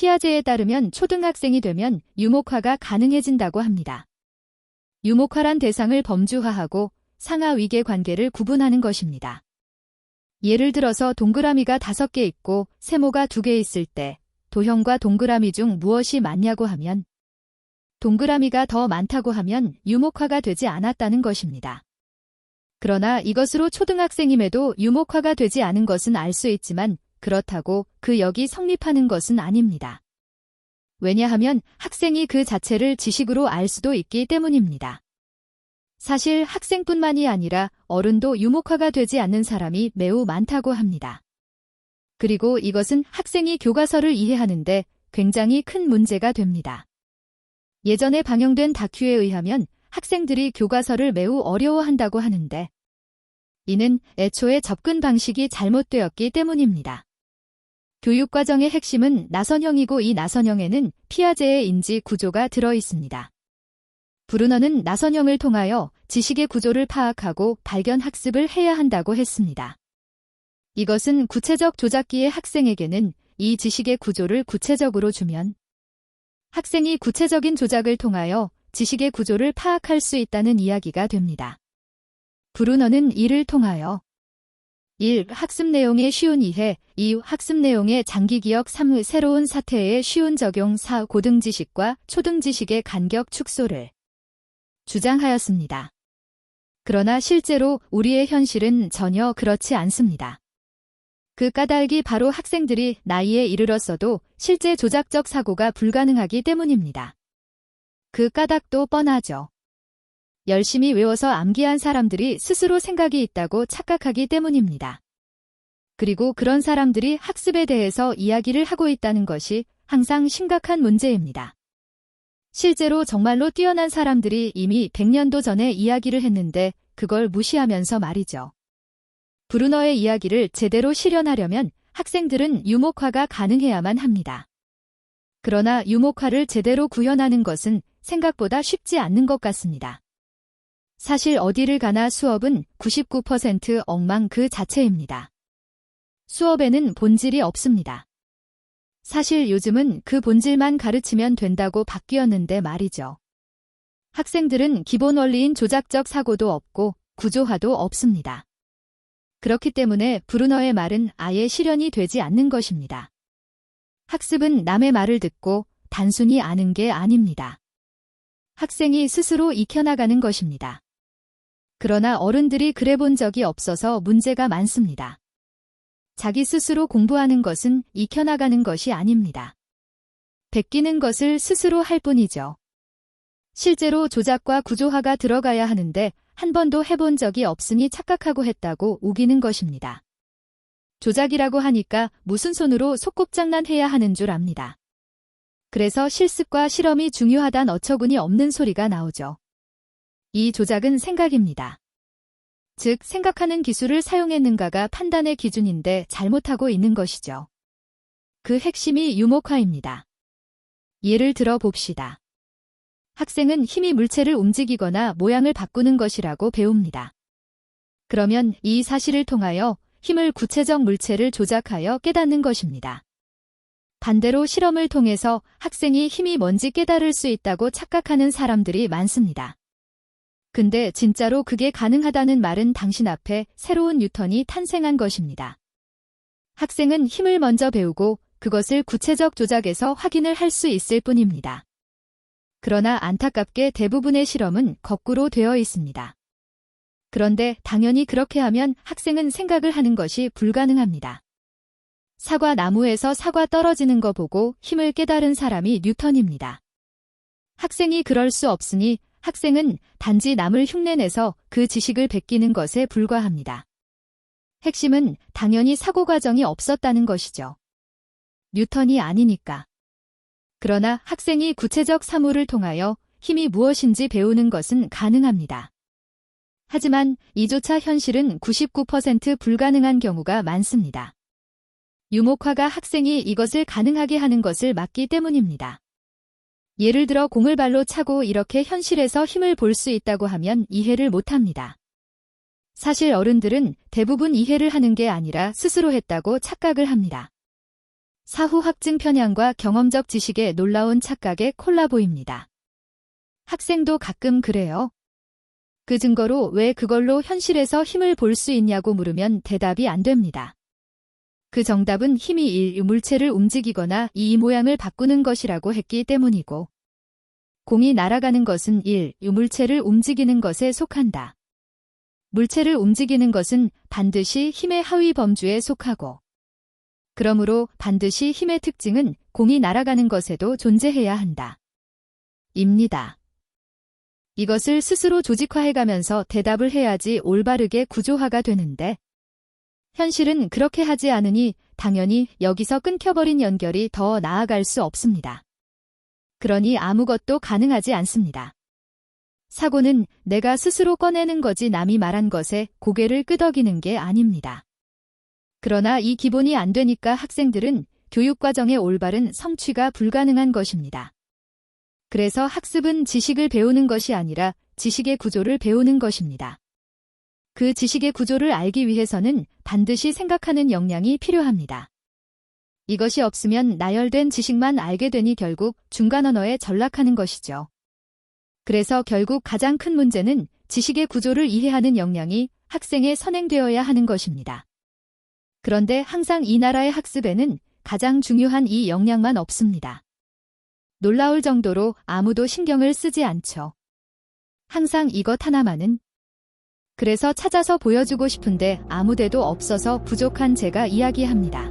피아제에 따르면 초등학생이 되면 유목화가 가능해진다고 합니다. 유목화란 대상을 범주화하고 상하 위계 관계를 구분하는 것입니다. 예를 들어서 동그라미가 다섯 개 있고 세모가 두개 있을 때 도형과 동그라미 중 무엇이 많냐고 하면 동그라미가 더 많다고 하면 유목화가 되지 않았다는 것입니다. 그러나 이것으로 초등학생임에도 유목화가 되지 않은 것은 알 수 있지만 그렇다고 그 역이 성립하는 것은 아닙니다. 왜냐하면 학생이 그 자체를 지식으로 알 수도 있기 때문입니다. 사실 학생뿐만이 아니라 어른도 유목화가 되지 않는 사람이 매우 많다고 합니다. 그리고 이것은 학생이 교과서를 이해하는데 굉장히 큰 문제가 됩니다. 예전에 방영된 다큐에 의하면 학생들이 교과서를 매우 어려워한다고 하는데 이는 애초에 접근 방식이 잘못되었기 때문입니다. 교육과정의 핵심은 나선형이고 이 나선형에는 피아제의 인지 구조가 들어 있습니다. 브루너는 나선형을 통하여 지식의 구조를 파악하고 발견 학습을 해야 한다고 했습니다. 이것은 구체적 조작기의 학생에게는 이 지식의 구조를 구체적으로 주면 학생이 구체적인 조작을 통하여 지식의 구조를 파악할 수 있다는 이야기가 됩니다. 브루너는 이를 통하여 1. 학습 내용의 쉬운 이해 2. 학습 내용의 장기 기억 3. 새로운 사태의 쉬운 적용 4. 고등 지식과 초등 지식의 간격 축소를 주장하였습니다. 그러나 실제로 우리의 현실은 전혀 그렇지 않습니다. 그 까닭이 바로 학생들이 나이에 이르렀어도 실제 조작적 사고가 불가능하기 때문입니다. 그 까닭도 뻔하죠. 열심히 외워서 암기한 사람들이 스스로 생각이 있다고 착각하기 때문입니다. 그리고 그런 사람들이 학습에 대해서 이야기를 하고 있다는 것이 항상 심각한 문제입니다. 실제로 정말로 뛰어난 사람들이 이미 100년도 전에 이야기를 했는데 그걸 무시하면서 말이죠. 브루너의 이야기를 제대로 실현하려면 학생들은 유목화가 가능해야만 합니다. 그러나 유목화를 제대로 구현하는 것은 생각보다 쉽지 않는 것 같습니다. 사실 어디를 가나 수업은 99% 엉망 그 자체입니다. 수업에는 본질이 없습니다. 사실 요즘은 그 본질만 가르치면 된다고 바뀌었는데 말이죠. 학생들은 기본 원리인 조작적 사고도 없고 구조화도 없습니다. 그렇기 때문에 브루너의 말은 아예 실현이 되지 않는 것입니다. 학습은 남의 말을 듣고 단순히 아는 게 아닙니다. 학생이 스스로 익혀나가는 것입니다. 그러나 어른들이 그래 본 적이 없어서 문제가 많습니다. 자기 스스로 공부하는 것은 익혀나가는 것이 아닙니다. 베끼는 것을 스스로 할 뿐이죠. 실제로 조작과 구조화가 들어가야 하는데 한 번도 해본 적이 없으니 착각하고 했다고 우기는 것입니다. 조작이라고 하니까 무슨 손으로 속곱장난 해야 하는 줄 압니다. 그래서 실습과 실험이 중요하단 어처구니 없는 소리가 나오죠. 이 조작은 생각입니다. 즉, 생각하는 기술을 사용했는가가 판단의 기준인데 잘못하고 있는 것이죠. 그 핵심이 유목화입니다. 예를 들어 봅시다. 학생은 힘이 물체를 움직이거나 모양을 바꾸는 것이라고 배웁니다. 그러면 이 사실을 통하여 힘을 구체적 물체를 조작하여 깨닫는 것입니다. 반대로 실험을 통해서 학생이 힘이 뭔지 깨달을 수 있다고 착각하는 사람들이 많습니다. 근데 진짜로 그게 가능하다는 말은 당신 앞에 새로운 뉴턴이 탄생한 것입니다. 학생은 힘을 먼저 배우고 그것을 구체적 조작에서 확인을 할 수 있을 뿐입니다. 그러나 안타깝게 대부분의 실험은 거꾸로 되어 있습니다. 그런데 당연히 그렇게 하면 학생은 생각을 하는 것이 불가능합니다. 사과 나무에서 사과 떨어지는 거 보고 힘을 깨달은 사람이 뉴턴입니다. 학생이 그럴 수 없으니 학생은 단지 남을 흉내내서 그 지식을 베끼는 것에 불과합니다. 핵심은 당연히 사고 과정이 없었다는 것이죠. 뉴턴이 아니니까. 그러나 학생이 구체적 사물을 통하여 힘이 무엇인지 배우는 것은 가능합니다. 하지만 이조차 현실은 99% 불가능한 경우가 많습니다. 유목화가 학생이 이것을 가능하게 하는 것을 막기 때문입니다. 예를 들어 공을 발로 차고 이렇게 현실에서 힘을 볼 수 있다고 하면 이해를 못합니다. 사실 어른들은 대부분 이해를 하는 게 아니라 스스로 했다고 착각을 합니다. 사후 학증 편향과 경험적 지식의 놀라운 착각의 콜라보입니다. 학생도 가끔 그래요. 그 증거로 왜 그걸로 현실에서 힘을 볼 수 있냐고 물으면 대답이 안 됩니다. 그 정답은 힘이 일 물체를 움직이거나 이 모양을 바꾸는 것이라고 했기 때문이고, 공이 날아가는 것은 일 물체를 움직이는 것에 속한다. 물체를 움직이는 것은 반드시 힘의 하위 범주에 속하고, 그러므로 반드시 힘의 특징은 공이 날아가는 것에도 존재해야 한다. 입니다. 이것을 스스로 조직화해가면서 대답을 해야지 올바르게 구조화가 되는데, 현실은 그렇게 하지 않으니 당연히 여기서 끊겨버린 연결이 더 나아갈 수 없습니다. 그러니 아무것도 가능하지 않습니다. 사고는 내가 스스로 꺼내는 거지 남이 말한 것에 고개를 끄덕이는 게 아닙니다. 그러나 이 기본이 안 되니까 학생들은 교육과정의 올바른 성취가 불가능한 것입니다. 그래서 학습은 지식을 배우는 것이 아니라 지식의 구조를 배우는 것입니다. 그 지식의 구조를 알기 위해서는 반드시 생각하는 역량이 필요합니다. 이것이 없으면 나열된 지식만 알게 되니 결국 중간 언어에 전락하는 것이죠. 그래서 결국 가장 큰 문제는 지식의 구조를 이해하는 역량이 학생에 선행되어야 하는 것입니다. 그런데 항상 이 나라의 학습에는 가장 중요한 이 역량만 없습니다. 놀라울 정도로 아무도 신경을 쓰지 않죠. 항상 이것 하나만은 그래서 찾아서 보여주고 싶은데 아무데도 없어서 부족한 제가 이야기합니다.